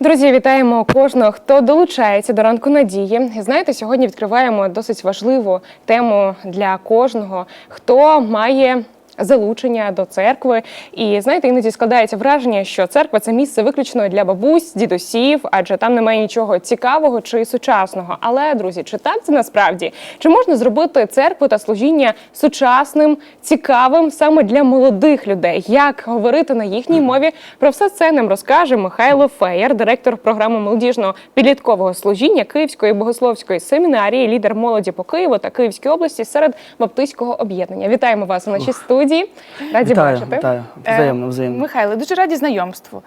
Друзі, вітаємо кожного, хто долучається до ранку надії. І Знаєте, сьогодні відкриваємо досить важливу тему для кожного, хто має. Залучення до церкви, і знаєте, іноді складається враження, що церква це місце виключно для бабусь, дідусів, адже там немає нічого цікавого чи сучасного. Але друзі, чи так це насправді? Чи можна зробити церкву та служіння сучасним, цікавим саме для молодих людей? Як говорити на їхній мові? Про все це нам розкаже Михайло Феєр, директор програми молодіжного підліткового служіння Київської богословської семінарії, лідер молоді по Києву та Київській області серед баптистського об'єднання. Вітаємо вас у нашій студії. Раді Вітаю, бачити. вітаю. Е, Взаємно, взаємно. Михайло, дуже раді знайомству.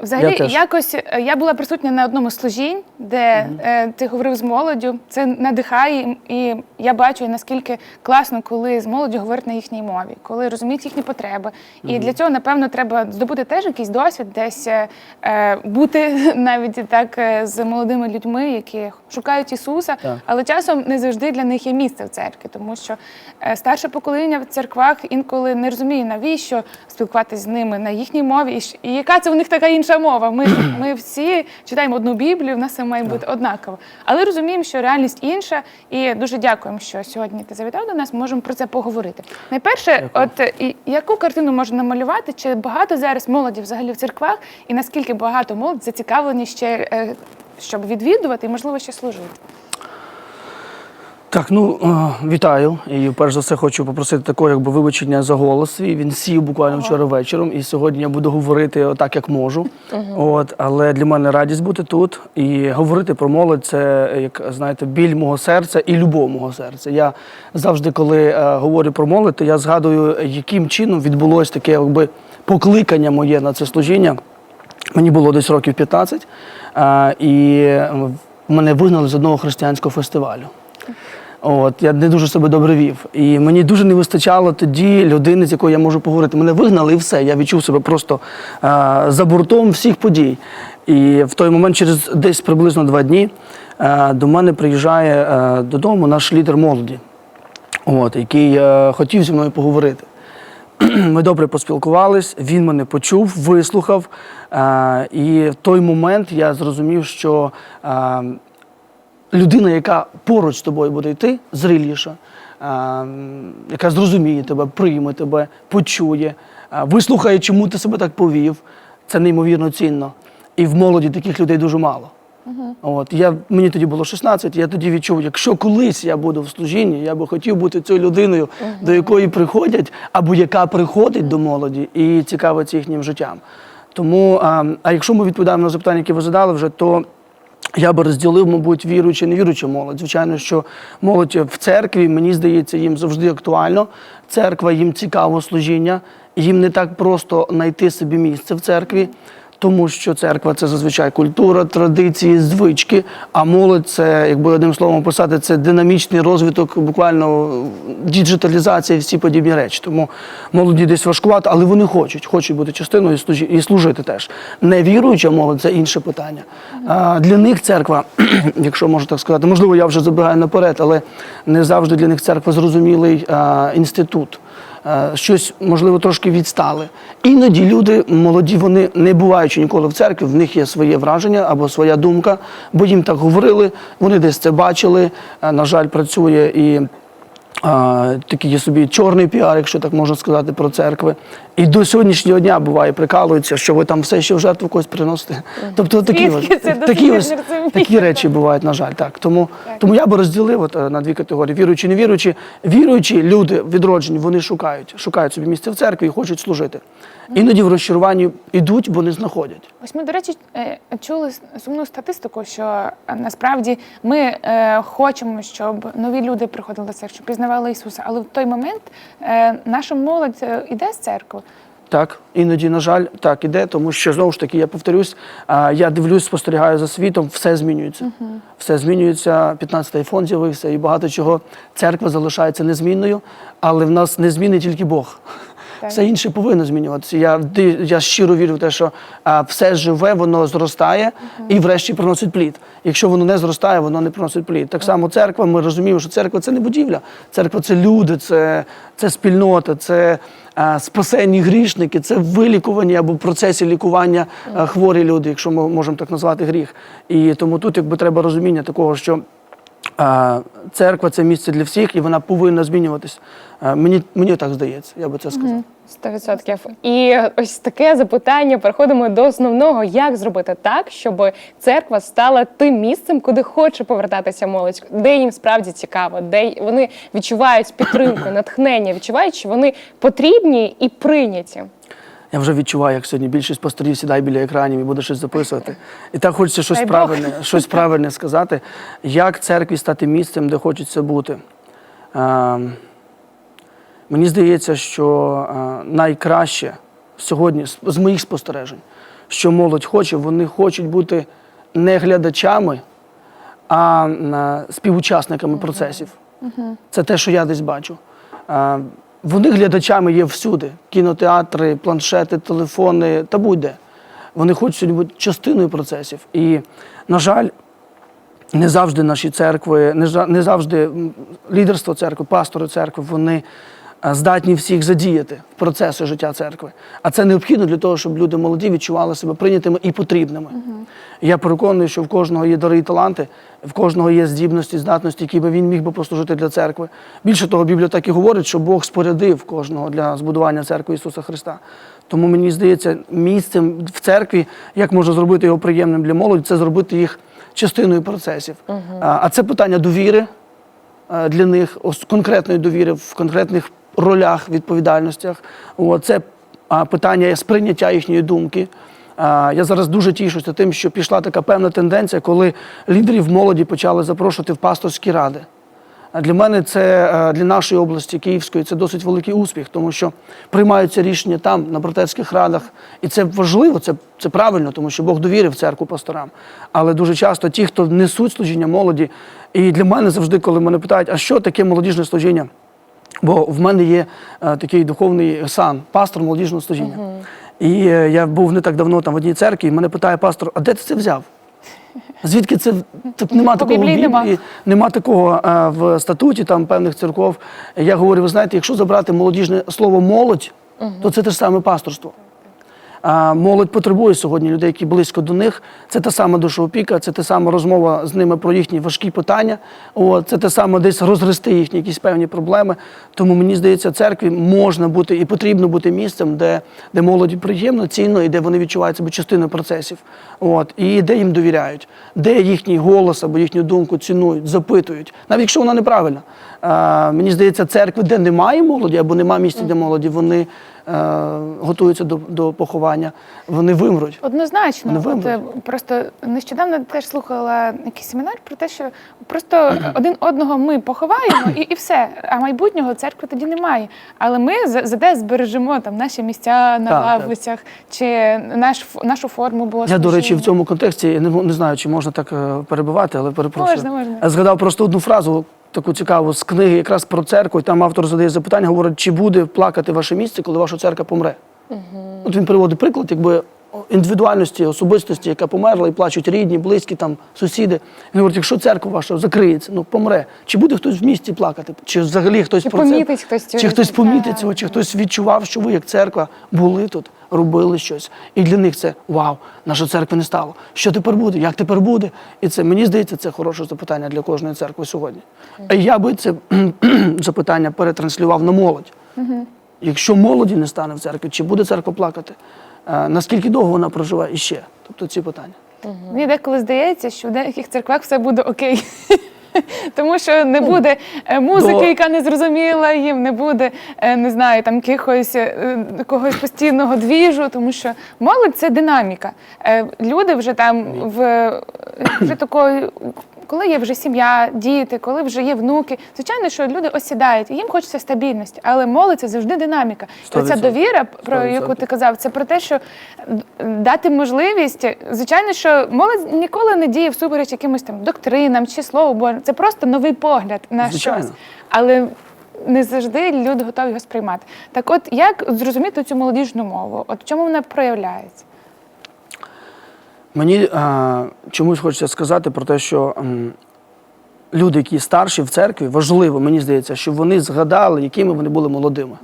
Взагалі, Я якось е, я була присутня на одному з служінь, де е, ти говорив з молоддю. Це надихає, і я бачу, наскільки класно, коли з молоддю говорять на їхній мові, коли розуміють їхні потреби. І для цього, напевно, треба здобути теж якийсь досвід, десь е, е, бути навіть так е, з молодими людьми, які шукають Ісуса, Так. але часом не завжди для них є місце в церкві, тому що е, старше покоління в церквах інколи не розуміє, навіщо спілкуватися з ними на їхній мові, і, і яка це у них така інша мова. Ми, ми всі читаємо одну Біблію, в нас все має бути однаково. Але розуміємо, що реальність інша, і дуже дякуємо, що сьогодні ти завітав до нас. Можемо про це поговорити. Найперше, от е, і яку картину можна намалювати? Чи багато зараз молоді взагалі в церквах, і наскільки багато молодь зацікавлені ще, е, щоб відвідувати і можливо ще служити? Так, ну е, вітаю. І перш за все хочу попросити такого якби вибачення за голос свій. Він сів буквально вчора вечором, і сьогодні я буду говорити так, як можу. От, але для мене радість бути тут і говорити про молодь це як знаєте, біль мого серця і любов мого серця. Я завжди, коли е, говорю про молодь, то я згадую, яким чином відбулось таке якби покликання моє на це служіння. Мені було десь років 15, е, і мене вигнали з одного християнського фестивалю. От, я не дуже себе добре вів. І мені дуже не вистачало тоді людини, з якою я можу поговорити. Мене вигнали і все. Я відчув себе просто е, за бортом всіх подій. І в той момент, через десь приблизно два дні, е, до мене приїжджає е, додому наш лідер молоді, от, який е, хотів зі мною поговорити. Ми добре поспілкувались, він мене почув, вислухав. Е, і в той момент я зрозумів, що е, людина, яка поруч з тобою буде йти, зріліша, е, яка зрозуміє тебе, прийме тебе, почує, е, вислухає, чому ти себе так повів, це неймовірно цінно. І в молоді таких людей дуже мало. От я мені тоді було 16, я тоді відчув, якщо колись я буду в служінні, я би хотів бути цією людиною, до якої приходять, або яка приходить до молоді і цікавиться їхнім життям. Тому, а, а якщо ми відповідаємо на запитання, які ви задали вже, то я би розділив, мабуть, віруючи, невіруючу молодь. Звичайно, що молодь в церкві, мені здається, їм завжди актуально. Церква їм цікаво служіння, їм не так просто знайти собі місце в церкві. Тому що церква це зазвичай культура, традиції, звички, а молодь це, якби одним словом описати, це динамічний розвиток, буквально діджиталізація і всі подібні речі. Тому молоді десь важкувато, але вони хочуть, хочуть бути частиною і служити теж. Невіруюча молодь це інше питання. А, для них церква, якщо можна так сказати, можливо, я вже забігаю наперед, але не завжди для них церква зрозумілий інститут щось, можливо, трошки відстали. Іноді люди молоді, вони не буваючи ніколи в церкві, в них є своє враження або своя думка, бо їм так говорили, вони десь це бачили. Е, На жаль, працює і а, такий є собі чорний піар, якщо так можна сказати, про церкви. І до сьогоднішнього дня буває, прикалуються, що ви там все ще в жертву когось приносите. Тобто такі, ось- такі, ось, такі речі бувають, на жаль. Так. Тому, тому я би розділив от, е, на дві категорії: віруючі, невіруючі. Віруючі люди відроджені, вони шукають, шукають собі місце в церкві і хочуть служити. Іноді в розчаруванні йдуть, бо не знаходять. Ось ми, до речі, е, чули сумну статистику, що е, насправді ми хочемо, щоб нові люди приходили до церкви, щоб пізнавали Ісуса, але в той момент наша молодь іде з церкви. Так, іноді, на жаль, так іде, тому що знову ж таки, я повторюсь, я дивлюсь, спостерігаю за світом, все змінюється. Все змінюється. 15-й фонд з'явився і багато чого. Церква залишається незмінною, але в нас не змінить тільки Бог. Так. все інше повинно змінюватися. Я, я щиро вірю в те, що а, все живе, воно зростає і врешті приносить плід. Якщо воно не зростає, воно не приносить плід. Так само церква, ми розуміємо, що церква це не будівля. Церква це люди, це, це спільнота, це спасені грішники, це вилікувані або в процесі лікування хворі люди, якщо ми можемо так назвати гріх. І тому тут якби треба розуміння такого, що. Церква це місце для всіх, і вона повинна змінюватись. Мені, мені так здається, я би це сказав. Сто відсотків. І ось таке запитання. Переходимо до основного: як зробити так, щоб церква стала тим місцем, куди хоче повертатися молодь, де їм справді цікаво, де вони відчувають підтримку, натхнення, відчувають, що вони потрібні і прийняті. Я вже відчуваю, як сьогодні більшість пасторів сідає біля екранів і буде щось записувати. І так хочеться щось Дай Бог. правильне, щось правильне сказати. Як церкві стати місцем, де хочеться бути? Ем, мені здається, що е, найкраще сьогодні, з- моїх спостережень, що молодь хоче, вони хочуть бути не глядачами, а е, співучасниками процесів. Це те, що я десь бачу. А, Вони глядачами є всюди: кінотеатри, планшети, телефони та будь-де. Вони хочуть бути частиною процесів. І, на жаль, не завжди наші церкви, не завжди лідерство церкви, пастори церкви, вони здатні всіх задіяти в процеси життя церкви. А це необхідно для того, щоб люди молоді відчували себе прийнятими і потрібними. Я переконаний, що в кожного є дари і таланти, в кожного є здібності, здатності, які би він міг би послужити для церкви. Більше того, Біблія так і говорить, що Бог спорядив кожного для збудування церкви Ісуса Христа. Тому мені здається, місцем в церкві, як можна зробити його приємним для молоді, це зробити їх частиною процесів. А, а це питання довіри для них, конкретної довіри в конкретних ролях, відповідальностях. Це питання сприйняття їхньої думки. Я зараз дуже тішуся тим, що пішла така певна тенденція, коли лідерів молоді почали запрошувати в пасторські ради. Для мене це е, для нашої області Київської це досить великий успіх, тому що приймаються рішення там, на братерських радах, і це важливо, це, це правильно, тому що Бог довірив церкву пасторам. Але дуже часто ті, хто несуть служіння молоді, і для мене завжди, коли мене питають, а що таке молодіжне служіння? Бо в мене є е, такий духовний сан, пастор молодіжного служіння. І е, я був не так давно там в одній церкві, і мене питає пастор, а де ти це взяв? Звідки це тут нема такого в Біблії нема. Нема такого е, в статуті там певних церков. Я говорю, ви знаєте, якщо забрати молодіжне слово молодь, то це те ж саме пасторство. Молодь потребує сьогодні людей, які близько до них. Це та сама душоопіка, це та сама розмова з ними про їхні важкі питання. От, це те саме десь розгрести їхні якісь певні проблеми. Тому мені здається, церкві можна бути і потрібно бути місцем, де, де молоді приємно, цінно і де вони відчувають себе частиною процесів. От, і де їм довіряють, де їхній голос або їхню думку цінують, запитують, навіть якщо вона неправильна. Мені здається, церкви, де немає молоді або немає місця для молоді, вони е, готуються до, до поховання, вони вимруть. Однозначно, Не От, вимруть. е, просто нещодавно теж слухала якийсь семінар про те, що просто один одного ми поховаємо і, і все. А майбутнього церкви тоді немає. Але ми за- зате збережемо там наші місця на Так, так. лавицях чи наш нашу форму було Я, до речі, в цьому контексті я не, не знаю, чи можна так е, перебивати, але перепрошую. Можна, можна. Я згадав просто одну фразу, таку цікаву з книги, якраз про церкву. І там автор задає запитання, говорить, чи буде плакати ваше місце, коли ваша церква помре. От він приводить приклад, якби індивідуальності, особистості, яка померла, і плачуть рідні, близькі, там, сусіди. Він говорить, якщо церква ваша закриється, ну помре, чи буде хтось в місті плакати? Чи взагалі хтось Чи про помітить це? хтось Чи хтось помітить цього, чи хтось відчував, що ви як церква були тут, робили щось. І для них це вау, наша церква не стало. Що тепер буде? Як тепер буде? І це мені здається, це хороше запитання для кожної церкви сьогодні. А я би це запитання перетранслював на молодь. Якщо молоді не стане в церкві, чи буде церква плакати? Е, Наскільки довго вона проживе іще? Тобто ці питання. Мені деколи здається, що в деяких церквах все буде окей. Тому що не буде е, музики, Ну, до- яка не зрозуміла їм, не буде, е, не знаю, там якихось якогось постійного двіжу, тому що молодь це динаміка. Люди вже там в вже такої. Коли є вже сім'я, діти, коли вже є внуки, звичайно, що люди осідають, і їм хочеться стабільності, але молодь це завжди динаміка. І оця довіра, про яку ти казав, це про те, що дати можливість. Звичайно, що молодь ніколи не діє всупереч якимось там доктринам чи слову Боже. Це просто новий погляд на Звичайно. щось. Але не завжди люди готові його сприймати. Так, от як зрозуміти цю молодіжну мову? От в чому вона проявляється? Мені е, чомусь хочеться сказати про те, що м, люди, які старші в церкві, важливо, мені здається, щоб вони згадали, якими вони були молодими.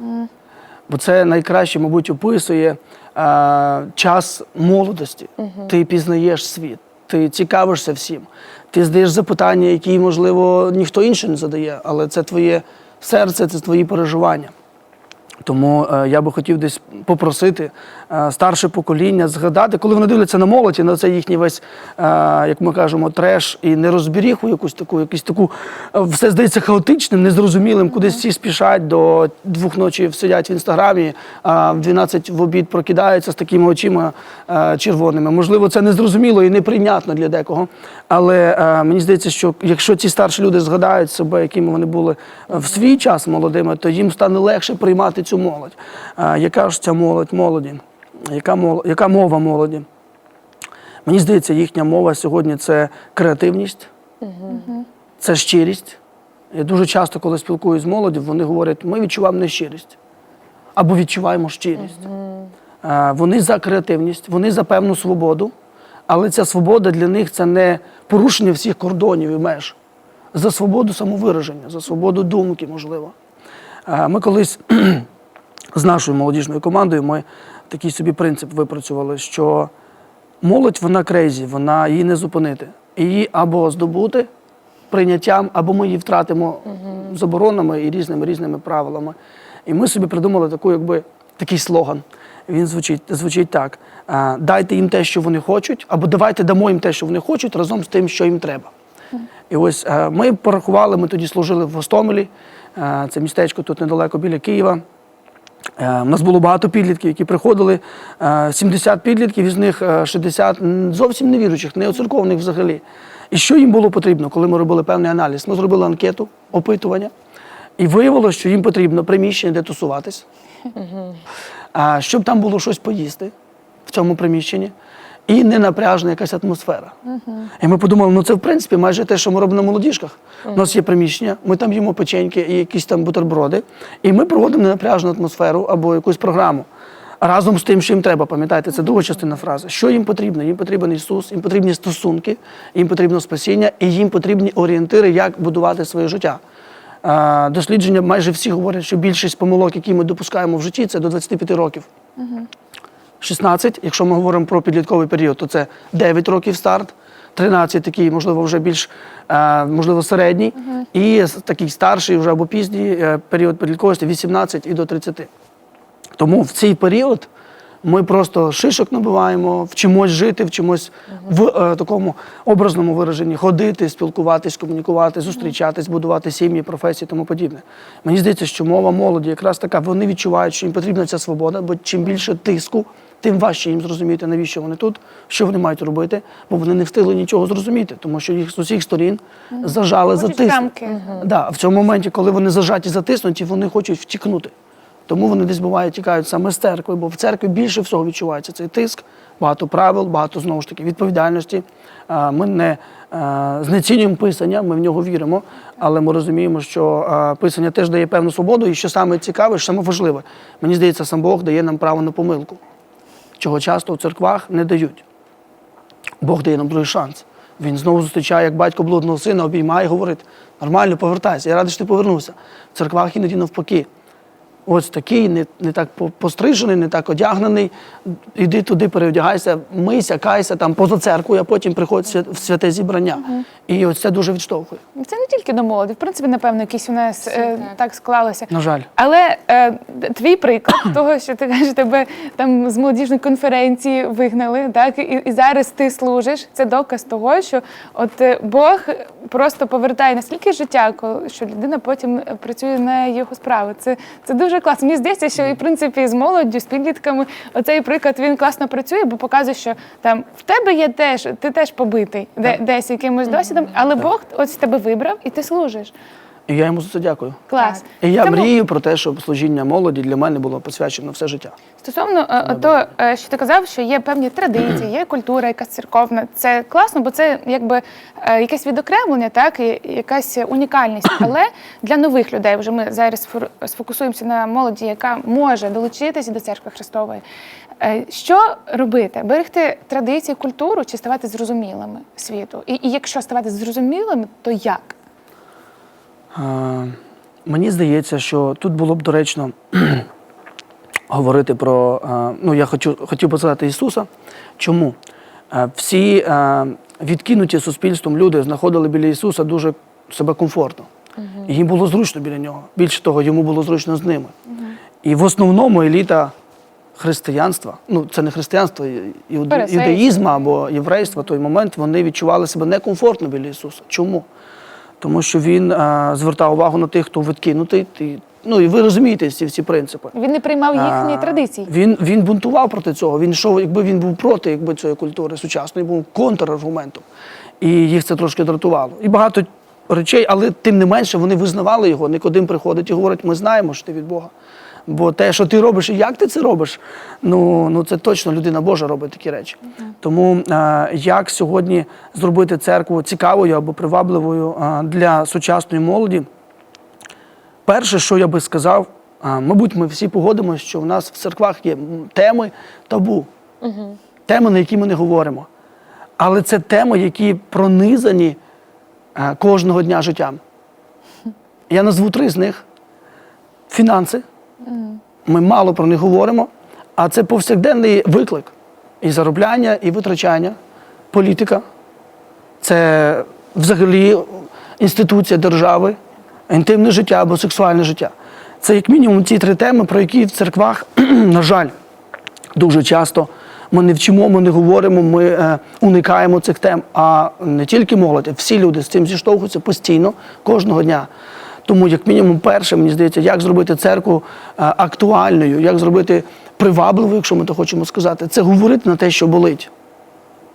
Бо це найкраще, мабуть, описує е, час молодості. Ти пізнаєш світ, ти цікавишся всім, ти задаєш запитання, які, можливо, ніхто інший не задає, але це твоє серце, це твої переживання. Тому е, я би хотів десь попросити е, старше покоління згадати, коли вони дивляться на молодь, і на це їхній весь, е, як ми кажемо, треш і нерозбіріху, якусь таку, якусь таку, все здається хаотичним, незрозумілим, кудись всі спішать до двох ночі сидять в інстаграмі, а в 12 в обід прокидаються з такими очима червоними. Можливо, це незрозуміло і неприйнятно для декого. Але мені здається, що якщо ці старші люди згадають себе, якими вони були в свій час молодими, то їм стане легше приймати цю молодь. Е, яка ж ця молодь молоді? Яка, мол, яка мова молоді? Мені здається, їхня мова сьогодні це креативність, це щирість. Я дуже часто, коли спілкуюся з молоддю, вони говорять, ми відчуваємо нещирість або відчуваємо щирість. Е, Вони за креативність, вони за певну свободу, але ця свобода для них це не порушення всіх кордонів і меж. За свободу самовираження, за свободу думки, можливо. Ми колись з нашою молодіжною командою ми такий собі принцип випрацювали, що молодь вона крейзі, вона її не зупинити. Її або здобути прийняттям, або ми її втратимо заборонами і різними різними правилами. І ми собі придумали таку, якби, такий слоган. Він звучить, звучить так: дайте їм те, що вони хочуть, або давайте дамо їм те, що вони хочуть, разом з тим, що їм треба. І ось е, ми порахували, ми тоді служили в Гостомелі, е, це містечко тут недалеко біля Києва. Е, У нас було багато підлітків, які приходили, е, 70 підлітків, із них е, 60 м, зовсім невіруючих, не оцерковних взагалі. І що їм було потрібно, коли ми робили певний аналіз? Ми зробили анкету, опитування, і виявилося, що їм потрібно приміщення, де тусуватись, щоб там було щось поїсти в цьому приміщенні, і ненапряжна якась атмосфера. І ми подумали, ну це в принципі майже те, що ми робимо на молодіжках. У нас є приміщення, ми там їмо печеньки і якісь там бутерброди, і ми проводимо ненапряжну атмосферу або якусь програму. Разом з тим, що їм треба, пам'ятаєте, це друга частина фрази. Що їм потрібно? Їм потрібен Ісус, їм потрібні стосунки, їм потрібно спасіння, і їм потрібні орієнтири, як будувати своє життя. Дослідження майже всі говорять, що більшість помилок, які ми допускаємо в житті, це до 25 років. 16, якщо ми говоримо про підлітковий період, то це 9 років старт, 13 такий, можливо, вже більш е, можливо, середній, і такий старший вже або пізній е, період підлітковості 18 і до 30. Тому в цей період ми просто шишок набиваємо, вчимось жити, вчимось в е, такому образному вираженні ходити, спілкуватись, комунікувати, зустрічатись, будувати сім'ї, професії тому подібне. Мені здається, що мова молоді якраз така, вони відчувають, що їм потрібна ця свобода, бо чим більше тиску, тим важче їм зрозуміти, навіщо вони тут, що вони мають робити, бо вони не встигли нічого зрозуміти, тому що їх з усіх сторін зажали, Хочуть затиснули. Да, в цьому моменті, коли вони зажаті, затиснуті, вони хочуть втікнути. Тому вони десь буває тікають саме з церкви, бо в церкві більше всього відчувається цей тиск, багато правил, багато знову ж таки відповідальності. Ми не знецінюємо писання, ми в нього віримо, але ми розуміємо, що писання теж дає певну свободу, і що саме цікаве, що саме важливе. Мені здається, сам Бог дає нам право на помилку, чого часто в церквах не дають. Бог дає нам другий шанс. Він знову зустрічає, як батько блудного сина, обіймає і говорить: нормально, повертайся, я радий, що ти повернувся. В церквах іноді навпаки. Ось такий, не, не так пострижений, не так одягнений. Іди туди, переодягайся, мийся, кайся там поза церквою, а потім приходь в святе зібрання. І ось це дуже відштовхує. Це не тільки до молоді, в принципі, напевно, якісь у нас е, так склалося. На жаль. Але е, твій приклад того, що ти кажеш, тебе там з молодіжної конференції вигнали, так і, і зараз ти служиш. Це доказ того, що от е, Бог просто повертає наскільки життя, коли- що людина потім е, працює на його справи. Це, це дуже класно. Мені здається, що і в принципі з молоддю, з підлітками, оцей приклад він класно працює, бо показує, що там в тебе є теж, ти теж побитий, де, десь якимось досвідом, але Бог ось тебе вибрав і ти служиш. І я йому за це дякую. Клас. І я Тому- мрію про те, щоб служіння молоді для мене було посвячено все життя. Стосовно е, того, е, що ти казав, що є певні традиції, є культура, якась церковна. Це класно, бо це якби е, якесь відокремлення, так і якась унікальність. Але для нових людей вже ми зараз фор- сфокусуємося на молоді, яка може долучитися до церкви Христової. Е, Що робити? Берегти традиції, культуру чи ставати зрозумілими світу? І, і якщо ставати зрозумілими, то як? Мені здається, що тут було б доречно говорити про. Ну, я хочу, хотів би згадати Ісуса. Чому? Всі відкинуті суспільством люди знаходили біля Ісуса дуже себе комфортно. І їм було зручно біля нього. Більше того, йому було зручно з ними. І в основному еліта християнства, ну це не християнство, іуде- Фарисейство. або єврейства, в той момент вони відчували себе некомфортно біля Ісуса. Чому? Тому що він а, звертав увагу на тих, хто відкинутий. Ти, ну і ви розумієте ці всі принципи. Він не приймав їхні А, традиції. Він, він бунтував проти цього. Він йшов, якби він був проти якби, цієї культури сучасної, був контраргументом. І їх це трошки дратувало. І багато речей, але тим не менше вони визнавали його. Никодим приходить і говорить, ми знаємо, що ти від Бога. Бо те, що ти робиш і як ти це робиш, ну, ну це точно людина Божа робить такі речі. Тому е, як сьогодні зробити церкву цікавою або привабливою е, для сучасної молоді, Перше, що я би сказав, а, мабуть, ми всі погодимося, що в нас в церквах є теми табу, теми, на які ми не говоримо. Але це теми, які пронизані е, кожного дня життям. Я назву три з них: фінанси. Ми мало про них говоримо, а це повсякденний виклик і заробляння, і витрачання, політика. Це взагалі інституція держави, інтимне життя або сексуальне життя. Це як мінімум ці три теми, про які в церквах, на жаль, дуже часто ми не вчимо, ми не говоримо, ми е, уникаємо цих тем. А не тільки молодь, всі люди з цим зіштовхуються постійно, кожного дня. Тому, як мінімум, перше, мені здається, як зробити церкву е, актуальною, як зробити привабливою, якщо ми то хочемо сказати, це говорити на те, що болить.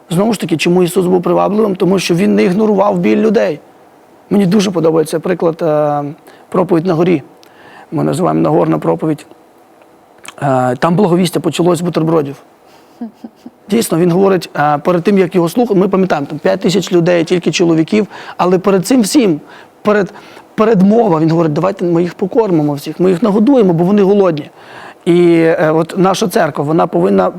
Знову ж таки, чому Ісус був привабливим? Тому що Він не ігнорував біль людей. Мені дуже подобається приклад е, проповідь на горі. Ми називаємо Нагорна проповідь. Е, там благовістя почалось з бутербродів. Дійсно, він говорить, перед тим, як його слухали, ми пам'ятаємо, там 5 тисяч людей, тільки чоловіків, але перед цим всім, перед, передмова, він говорить, давайте ми їх покормимо всіх, ми їх нагодуємо, бо вони голодні. І е, от наша церква вона повинна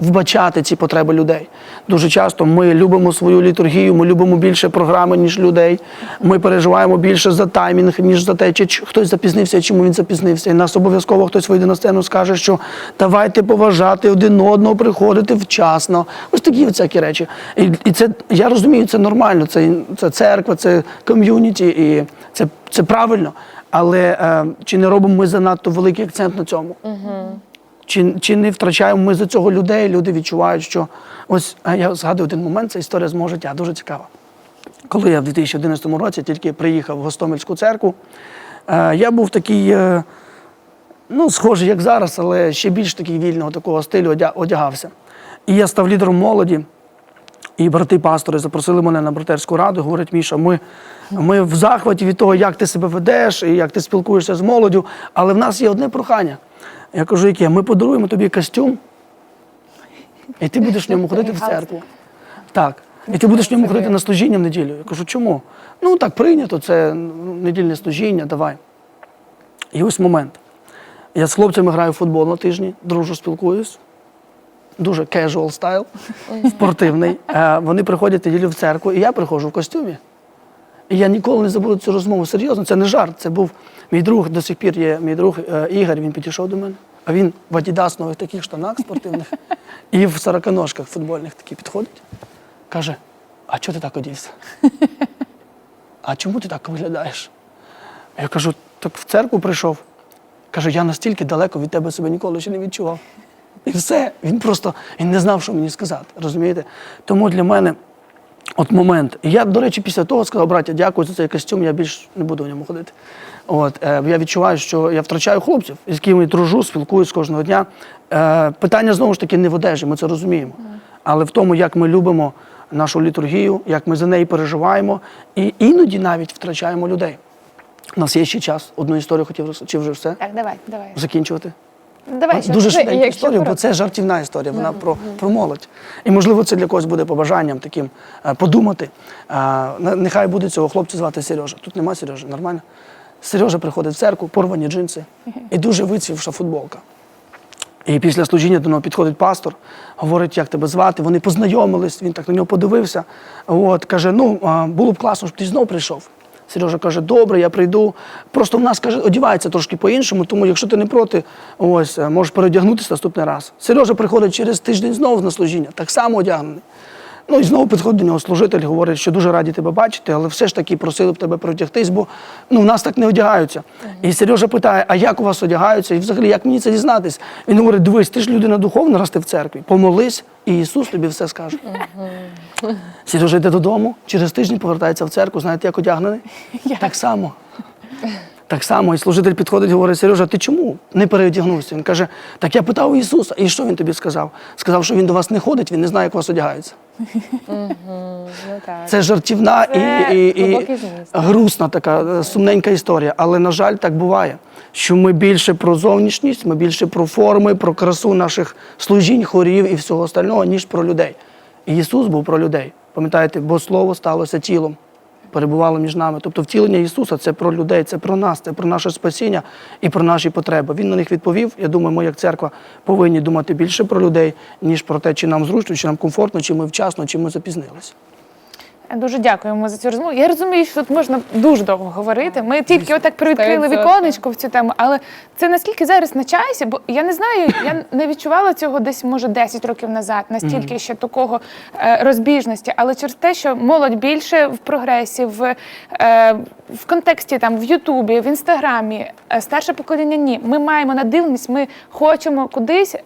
вбачати ці потреби людей. Дуже часто ми любимо свою літургію, ми любимо більше програми, ніж людей. Ми переживаємо більше за таймінг, ніж за те, чи хтось запізнився, чому він запізнився. І нас обов'язково хтось вийде на сцену, скаже, що давайте поважати один одного, приходити вчасно. Ось такі всякі речі. І, і це я розумію, це нормально. Це, це церква, це ком'юніті, і це, це правильно. Але е, чи не робимо ми занадто великий акцент на цьому? Чи, чи не втрачаємо ми за цього людей? Люди відчувають, що ось я згадую один момент, це історія з мого життя, дуже цікава. Коли я в 2011 році тільки приїхав в Гостомельську церкву, е, я був такий, е, ну, схожий, як зараз, але ще більш такий вільного такого стилю одягався. І я став лідером молоді. І брати-пастори запросили мене на братерську раду, говорять, Міша, ми, ми в захваті від того, як ти себе ведеш і як ти спілкуєшся з молоддю, але в нас є одне прохання. Я кажу, яке? Ми подаруємо тобі костюм, і ти будеш в ньому ходити в церкву. Так. І ти будеш в ньому ходити на служіння в неділю. Я кажу, чому? Ну так прийнято, це ну, недільне служіння, давай. І ось момент. Я з хлопцями граю в футбол на тижні, дружу, спілкуюсь. Дуже casual стайл, спортивний. Е, Вони приходять неділю в церкву, і я приходжу в костюмі. І я ніколи не забуду цю розмову. Серйозно, це не жарт. Це був мій друг, до сих пір є мій друг е, Ігор, він підійшов до мене. А він в адідаснових таких штанах спортивних і в сороконожках футбольних такі підходить. Каже: А чого ти так одівся? А чому ти так виглядаєш? Я кажу, так в церкву прийшов. Каже, я настільки далеко від тебе себе ніколи ще не відчував. І все. Він просто він не знав, що мені сказати. Розумієте? Тому для мене от момент. Я, до речі, після того сказав, браття, дякую за цей костюм, я більш не буду в ньому ходити. От, е, я відчуваю, що я втрачаю хлопців, з якими дружу, спілкуюсь кожного дня. Е, питання знову ж таки не в одежі, ми це розуміємо. Але в тому, як ми любимо нашу літургію, як ми за неї переживаємо, і іноді навіть втрачаємо людей. У нас є ще час. Одну історію хотів розказати. Чи вже все? Так, давай, давай. Закінчувати? Давай, що Дуже це, швиденька якщо історія, бо це жартівна історія, вона про, про молодь. І можливо це для когось буде побажанням таким е, подумати. Е, Нехай буде цього хлопця звати Сережа. Тут нема Сережі, нормально. Сережа приходить в церкву, порвані джинси і дуже вицвівша футболка. І після служіння до нього підходить пастор, говорить, як тебе звати. Вони познайомились, він так на нього подивився. От, каже: ну, було б класно, щоб ти знов прийшов. Сережа каже, добре, я прийду. Просто в нас каже, одівається трошки по-іншому, тому якщо ти не проти, ось можеш переодягнутися наступний раз. Сережа приходить через тиждень знову на служіння, так само одягнений. Ну і знову підходить до нього служитель, говорить, що дуже раді тебе бачити, але все ж таки просили б тебе переодягтись, бо ну, в нас так не одягаються. І Сережа питає, а як у вас одягаються? І взагалі, як мені це дізнатись? Він говорить, дивись, ти ж людина духовна, раз ти в церкві, помолись, і Ісус тобі все скаже. Сережа йде додому, через тиждень повертається в церкву, знаєте, як одягнений? Так само. Так само, і служитель підходить і говорить, Сережа, ти чому не переодягнувся? Він каже, так я питав у Ісуса, і що він тобі сказав? Сказав, що він до вас не ходить, він не знає, як у вас Ну так. Це жартівна Це і, і, і глибокий зміст. грустна така е, сумненька історія. Але, на жаль, так буває. Що ми більше про зовнішність, ми більше про форми, про красу наших служінь, хорів і всього остального, ніж про людей. І Ісус був про людей. Пам'ятаєте, бо Слово сталося тілом, перебувало між нами. Тобто втілення Ісуса це про людей, це про нас, це про наше спасіння і про наші потреби. Він на них відповів. Я думаю, ми як церква повинні думати більше про людей, ніж про те, чи нам зручно, чи нам комфортно, чи ми вчасно, чи ми запізнилися. Дуже дякуємо за цю розмову. Я розумію, що тут можна дуже довго говорити. Ми тільки отак привідкрили віконечко в цю тему, але це наскільки зараз на часі, бо я не знаю, я не відчувала цього десь, може, 10 років назад, настільки ще такого е, розбіжності. Але через те, що молодь більше в прогресі, в, е, в контексті там в Ютубі, в інстаграмі, е, старше покоління ні. Ми маємо надивленість, ми хочемо кудись,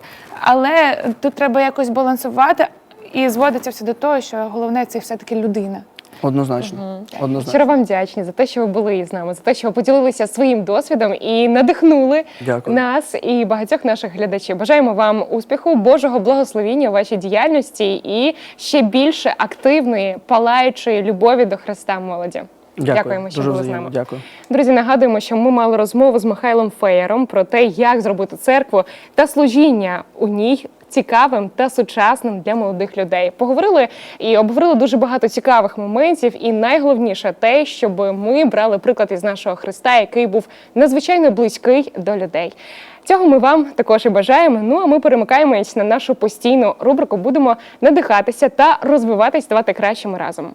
але тут треба якось балансувати. І зводиться все до того, що головне це все-таки людина. Однозначно. Однозначно. Щиро вам вдячні за те, що ви були з нами, за те, що ви поділилися своїм досвідом і надихнули Дякую. нас і багатьох наших глядачів. Бажаємо вам успіху, Божого благословіння у вашій діяльності і ще більше активної, палаючої любові до Христа молоді. Дякую. Дякуємо, що Дуже були з нами. Дякую. Друзі, нагадуємо, що ми мали розмову з Михайлом Феєром про те, як зробити церкву та служіння у ній цікавим та сучасним для молодих людей. Поговорили і обговорили дуже багато цікавих моментів, і найголовніше те, щоб ми брали приклад із нашого Христа, який був надзвичайно близький до людей. Цього ми вам також і бажаємо. Ну а ми перемикаємось на нашу постійну рубрику. Будемо надихатися та розвиватись, ставати кращими разом.